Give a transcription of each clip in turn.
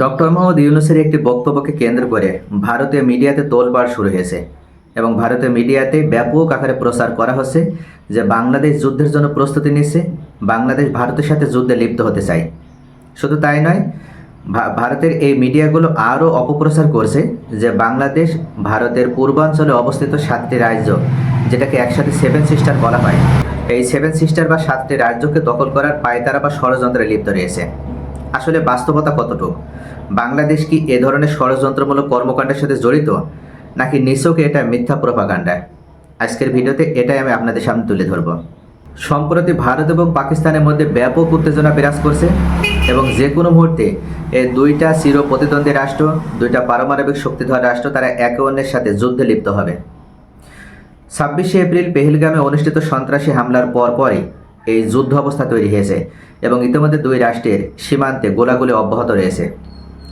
Doctor Mohammad ইউনুসের একটি বক্তব্যকে কেন্দ্র করে ভারতীয় মিডিয়াতে তোলপাড় শুরু হয়েছে এবং ভারতীয় মিডিয়াতে ব্যাপক আকারে প্রচার করা হচ্ছে যে বাংলাদেশ যুদ্ধের জন্য প্রস্তুতি নিচ্ছে, বাংলাদেশ ভারতের সাথে যুদ্ধে লিপ্ত হতে চায়। শুধু তাই নয় ভারতের এই মিডিয়াগুলো আরও অপপ্রচার করছে যে বাংলাদেশ ভারতের পূর্বাঞ্চলে অবস্থিত সাতটি রাজ্য, যেটাকে একসাথে সেভেন সিস্টার বলা হয়। এই সেভেন সিস্টার বা সাতটি রাজ্যকে দখল করার পায়তারা বা ষড়যন্ত্রে লিপ্ত রয়েছে। আসলে বাস্তবতা কতটুকু? বাংলাদেশ কি এ ধরনের ষড়যন্ত্রমূলক কর্মকাণ্ডের সাথে জড়িত, নাকি নিছকে এটা মিথ্যা প্রপাগান্ডা আজকের ভিডিওতে এটাই আমি আপনাদের সামনে তুলে ধরব। সম্প্রতি ভারত এবং পাকিস্তানের মধ্যে ব্যাপক উত্তেজনা বিরাজ করছে এবং যে কোনো মুহূর্তে এই দুইটা চির প্রতিদ্বন্দ্বী রাষ্ট্র, দুইটা পারমাণবিক শক্তিধর রাষ্ট্র তারা একে অন্যের সাথে যুদ্ধে লিপ্ত হবে। ছাব্বিশে এপ্রিল পেহেলগামে অনুষ্ঠিত সন্ত্রাসী হামলার পরপরই এই যুদ্ধ অবস্থা তৈরি হয়েছে এবং ইতিমধ্যে দুই রাষ্ট্রের সীমান্তে গোলাগুলি অব্যাহত রয়েছে।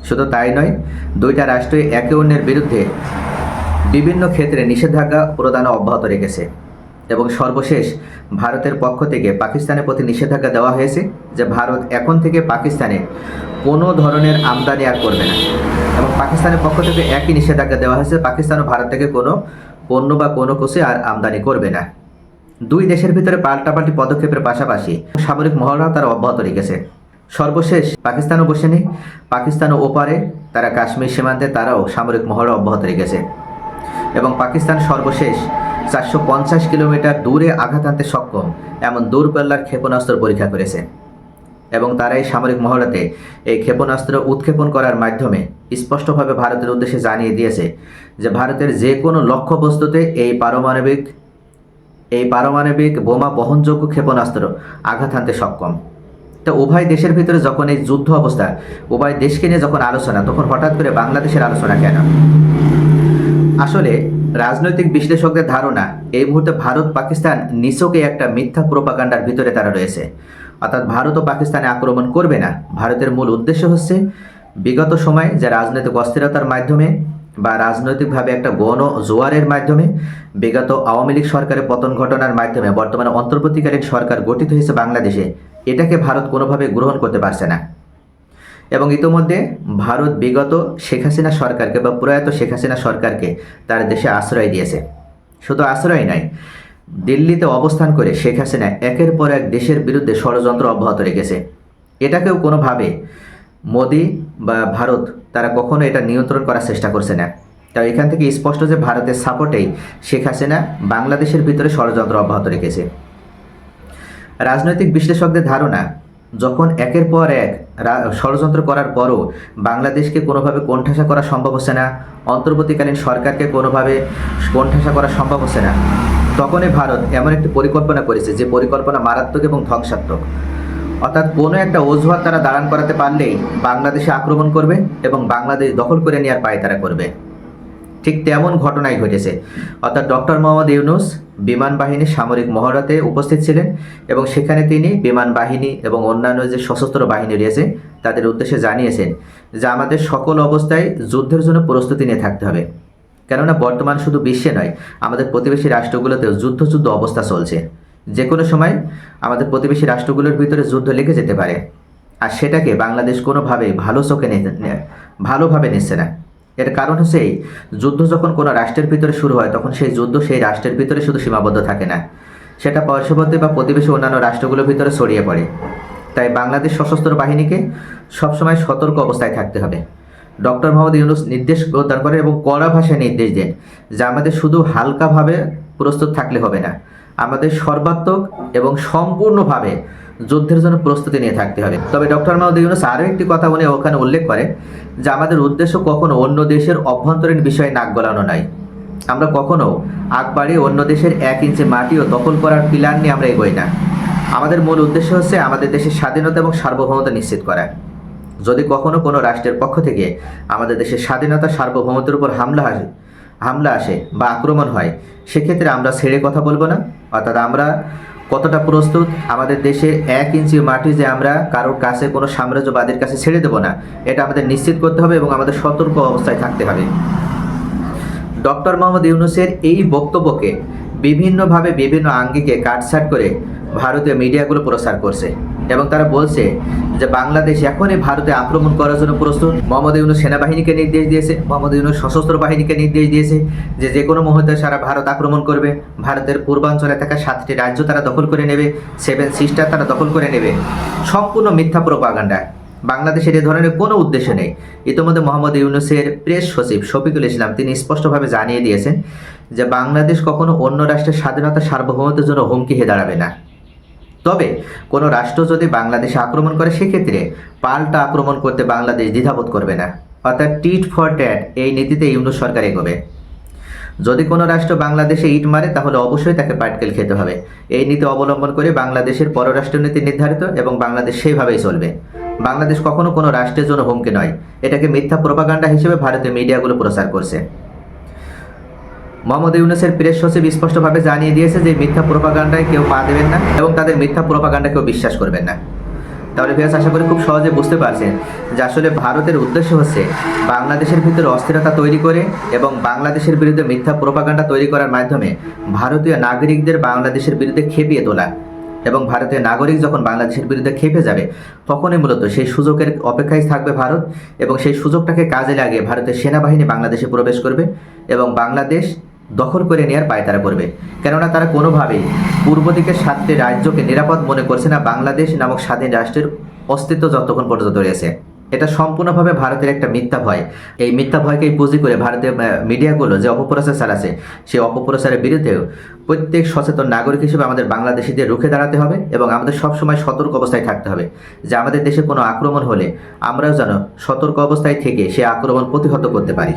শুধু তাই নয়, দুইটা রাষ্ট্রই একে অন্যের বিরুদ্ধে বিভিন্ন ক্ষেত্রে নিষেধাজ্ঞা প্রদান অব্যাহত রেখেছে এবং সর্বশেষ ভারতের পক্ষ থেকে পাকিস্তানের প্রতি নিষেধাজ্ঞা দেওয়া হয়েছে যে ভারত এখন থেকে পাকিস্তানে কোনো ধরনের আমদানি আর করবে না। এবং পাকিস্তানের পক্ষ থেকে একই নিষেধাজ্ঞা দেওয়া হয়েছে পাকিস্তানও ভারত থেকে কোনো পণ্য বা কোনো কিছু আর আমদানি করবে না। দুই দেশের ভিতরে পাল্টাপাল্টি পদক্ষেপের পাশাপাশি সামরিক মহড়াও তারা অব্যাহত রেখেছে। সর্বশেষ পাকিস্তানও বসেনি। পাকিস্তানও ওপারে তারা কাশ্মীর সীমান্তে তারাও সামরিক মহড়া অব্যাহত রেখেছে। এবং পাকিস্তান সর্বশেষ চারশো পঞ্চাশ কিলোমিটার দূরে আঘাত আনতে সক্ষম এমন দূরপাল্লার ক্ষেপণাস্ত্র পরীক্ষা করেছে। এবং তারা এই সামরিক মহড়াতে এই ক্ষেপণাস্ত্র উৎক্ষেপণ করার মাধ্যমে স্পষ্টভাবে ভারতের উদ্দেশ্যে জানিয়ে দিয়েছে যে ভারতের যে কোনো লক্ষ্যবস্তুতে এই পারমাণবিক এই পারমাণবিক বোমা বহনযোগ্য ক্ষেপণাস্ত্র আঘাত হানতে সক্ষম। তো উভয় দেশের ভিতরে যখন এই যুদ্ধ অবস্থা, উভয় দেশকে নিয়ে যখন আলোচনা, তখন হঠাৎ করে বাংলাদেশের আলোচনা কেন? আসলে, রাজনৈতিক বিশ্লেষকদের ধারণা, এই মুহূর্তে ভারত, পাকিস্তান নিছকে একটা মিথ্যা প্রোপাগান্ডার ভিতরে তারা রয়েছে। অর্থাৎ ভারত ও পাকিস্তানে আক্রমণ করবে না। ভারতের মূল উদ্দেশ্য হচ্ছে, বিগত সময়ে যে রাজনৈতিক অস্থিরতার মাধ্যমে বা রাজনৈতিকভাবে একটা গণ জোয়ারের মাধ্যমে বিগত আওয়ামী লীগ সরকারের পতন ঘটনার মাধ্যমে বর্তমানে অন্তর্বর্তীকালীন সরকার গঠিত হয়েছে বাংলাদেশে, এটাকে ভারত কোনোভাবে গ্রহণ করতে পারছে না। এবং ইতোমধ্যে ভারত বিগত শেখ হাসিনা সরকারকে বা প্রয়াত শেখ হাসিনা সরকারকে তার দেশে আশ্রয় দিয়েছে। শুধু আশ্রয় নয়, দিল্লিতে অবস্থান করে শেখ হাসিনা একের পর এক দেশের বিরুদ্ধে ষড়যন্ত্র অব্যাহত রেখেছে। এটাকেও কোনোভাবে মোদি বা ভারত, তারা কখনো এটা নিয়ন্ত্রণ করার চেষ্টা করছে না। তাই এখান থেকে স্পষ্ট যে ভারতের সাপোর্টেই শেখ হাসিনা বাংলাদেশের ভিতরে ষড়যন্ত্র অব্যাহত রেখেছে। রাজনৈতিক বিশ্লেষকদের ধারণা, যখন একের পর এক ষড়যন্ত্র করার পরও বাংলাদেশকে কোনোভাবে কোণঠাসা করা সম্ভব হচ্ছে না, অন্তর্বর্তীকালীন সরকারকে কোনোভাবে কোণঠাসা করা সম্ভব হচ্ছে না, তখনই ভারত এমন একটি পরিকল্পনা করেছে যে পরিকল্পনা মারাত্মক এবং ধ্বংসাত্মক। অর্থাৎ কোনো একটা অজুহাত তারা দাঁড়ান করাতে পারলেই বাংলাদেশে আক্রমণ করবে এবং বাংলাদেশ দখল করে নেওয়ার পায় তারা করবে। ঠিক তেমন ঘটনাই ঘটেছে। অর্থাৎ ডক্টর মোহাম্মদ ইউনুস বিমান বাহিনীর সামরিক মহড়াতে উপস্থিত ছিলেন এবং সেখানে তিনি বিমান বাহিনী এবং অন্যান্য যে সশস্ত্র বাহিনী রয়েছে, তাদের উদ্দেশ্যে জানিয়েছেন যে আমাদের সকল অবস্থায় যুদ্ধের জন্য প্রস্তুতি নিয়ে থাকতে হবে। কেননা বর্তমান শুধু বিশ্বে নয়, আমাদের প্রতিবেশী রাষ্ট্রগুলোতেও যুদ্ধ যুদ্ধ অবস্থা চলছে। যে কোনো সময় আমাদের প্রতিবেশী রাষ্ট্রগুলোর ভিতরে যুদ্ধ লেগে যেতে পারে। আর সেটাকে বাংলাদেশ কোনোভাবেই ভালো চোখে ভালোভাবে নিচ্ছে না। এর কারণ হচ্ছে এই, যুদ্ধ যখন কোনো রাষ্ট্রের ভিতরে শুরু হয়, তখন সেই যুদ্ধ সেই রাষ্ট্রের ভিতরে শুধু সীমাবদ্ধ থাকে না। সেটা পার্শ্ববর্তী বা প্রতিবেশী অন্যান্য রাষ্ট্রগুলোর ভিতরে ছড়িয়ে পড়ে। তাই বাংলাদেশ সশস্ত্র বাহিনীকে সবসময় সতর্ক অবস্থায় থাকতে হবে। ডক্টর মোহাম্মদ ইউনুস নির্দেশ প্রদান করেন এবং কড়া ভাষায় নির্দেশ দেন যে আমাদের শুধু হালকাভাবে প্রস্তুত থাকলে হবে না। আমাদের সর্বাত্মক এবং সম্পূর্ণভাবে যুদ্ধের জন্য প্রস্তুতি নিয়ে থাকতে হবে। তবে ডক্টর মাহমুদ ইউনুস আরও একটি কথা উনি ওখানে উল্লেখ করে যে আমাদের উদ্দেশ্য কখনো অন্য দেশের অভ্যন্তরীণ বিষয়ে নাক গলানো নয়। আমরা কখনো আগ বাড়িয়ে অন্য দেশের এক ইঞ্চি মাটিও দখল করার প্ল্যান নিয়ে আমরা এগোই না। আমাদের মূল উদ্দেশ্য হচ্ছে আমাদের দেশের স্বাধীনতা এবং সার্বভৌমতা নিশ্চিত করা। যদি কখনো কোনো রাষ্ট্রের পক্ষ থেকে আমাদের দেশের স্বাধীনতা সার্বভৌমত্বের উপর হামলা আসে হামলা আসে বা আক্রমণ হয়, সেক্ষেত্রে আমরা ছেড়ে কথা বলব না। অর্থাৎ আমরা কতটা প্রস্তুত? আমাদের দেশে এক ইঞ্চি মাটি যে আমরা কারোর কাছে কোনো সাম্রাজ্যবাদীর কাছে ছেড়ে দেব না, এটা আমাদের নিশ্চিত করতে হবে এবং আমাদের সতর্ক অবস্থায় থাকতে হবে। ডক্টর মোহাম্মদ ইউনুসের এই বক্তব্যকে বিভিন্নভাবে বিভিন্ন আঙ্গিকে কাটছাট করে ভারতীয় মিডিয়াগুলো প্রচার করছে এবং তারা বলছে যে বাংলাদেশ এখনই ভারতে আক্রমণ করার জন্য প্রস্তুত। মোহাম্মদ ইউনুস সেনাবাহিনীকে নির্দেশ দিয়েছে, মোহাম্মদ ইউনুস সশস্ত্র বাহিনীকে নির্দেশ দিয়েছে যে যে কোনো মুহূর্তে সারা ভারত আক্রমণ করবে। ভারতের পূর্বাঞ্চলে থাকা সাতটি রাজ্য তারা দখল করে নেবে, সেভেন সিস্টার তারা দখল করে নেবে। সম্পূর্ণ মিথ্যা প্রোপাগান্ডা। বাংলাদেশের এ ধরনের কোনো উদ্দেশ্য নেই। ইতিমধ্যে মোহাম্মদ ইউনুসের প্রেস সচিব শফিকুল ইসলাম তিনি স্পষ্টভাবে জানিয়ে দিয়েছেন যে বাংলাদেশ কখনো অন্য রাষ্ট্রের স্বাধীনতা সার্বভৌমত্বের জন্য হুমকি হয়ে দাঁড়াবে না। তবে কোনো রাষ্ট্র যদি বাংলাদেশে আক্রমণ করে, সেক্ষেত্রে পাল্টা আক্রমণ করতে বাংলাদেশ দ্বিধাবোধ করবে না। অর্থাৎ টিট ফর ট্যাট এই নীতিতে ইউনুস সরকার এগোবে। যদি কোনো রাষ্ট্র বাংলাদেশে ইট মারে, তাহলে অবশ্যই তাকে পাটকেল খেতে হবে। এই নীতি অবলম্বন করে বাংলাদেশের পররাষ্ট্রনীতি নির্ধারিত এবং বাংলাদেশ সেইভাবেই চলবে। বাংলাদেশ কখনো কোনো রাষ্ট্রের জন্য হুমকি নয়। এটাকে মিথ্যা প্রোপাগান্ডা হিসেবে ভারতীয় মিডিয়াগুলো প্রচার করছে। মোহাম্মদ ইউনুসের প্রেস সচিব স্পষ্টভাবে জানিয়ে দিয়েছে যে মিথ্যা প্রোপাগান্ডায় কেউ পা দেবেন না এবং তাদের মিথ্যা প্রোপাগান্ডা কেউ বিশ্বাস করবেন না। তাহলে ভিয়াস আশা করি খুব সহজে বুঝতে পারছেন যে আসলে ভারতের উদ্দেশ্য হচ্ছে বাংলাদেশের ভিতরে অস্থিরতা তৈরি করে এবং বাংলাদেশের বিরুদ্ধে মিথ্যা প্রোপাগান্ডা তৈরি করার মাধ্যমে ভারতীয় নাগরিকদের বাংলাদেশের বিরুদ্ধে খেপিয়ে তোলা এবং ভারতীয় নাগরিক যখন বাংলাদেশের বিরুদ্ধে খেপে যাবে, তখনই মূলত সেই সুযোগের অপেক্ষায় থাকবে ভারত এবং সেই সুযোগটাকে কাজে লাগিয়ে ভারতের সেনাবাহিনী বাংলাদেশে প্রবেশ করবে এবং বাংলাদেশ দখল করে নেওয়ার পায়তারা করবে। কেননা তারা কোনোভাবেই পূর্ব দিকের সাতটি রাজ্যকে নিরাপদ মনে করছে না, বাংলাদেশ নামক স্বাধীন রাষ্ট্রের অস্তিত্ব যতক্ষণ পর্যন্ত রয়েছে। এটা সম্পূর্ণভাবে ভারতের একটা মিথ্যা ভয়। এই মিথ্যা ভয়কেই পুঁজি করে ভারতীয় মিডিয়াগুলো যে অপপ্রচার চালাচ্ছে, সেই অপপ্রচারের বিরুদ্ধেও প্রত্যেক সচেতন নাগরিক হিসেবে আমাদের বাংলাদেশিদের রুখে দাঁড়াতে হবে এবং আমাদের সবসময় সতর্ক অবস্থায় থাকতে হবে। যে আমাদের দেশে কোনো আক্রমণ হলে আমরাও যেন সতর্ক অবস্থায় থেকে সে আক্রমণ প্রতিহত করতে পারি।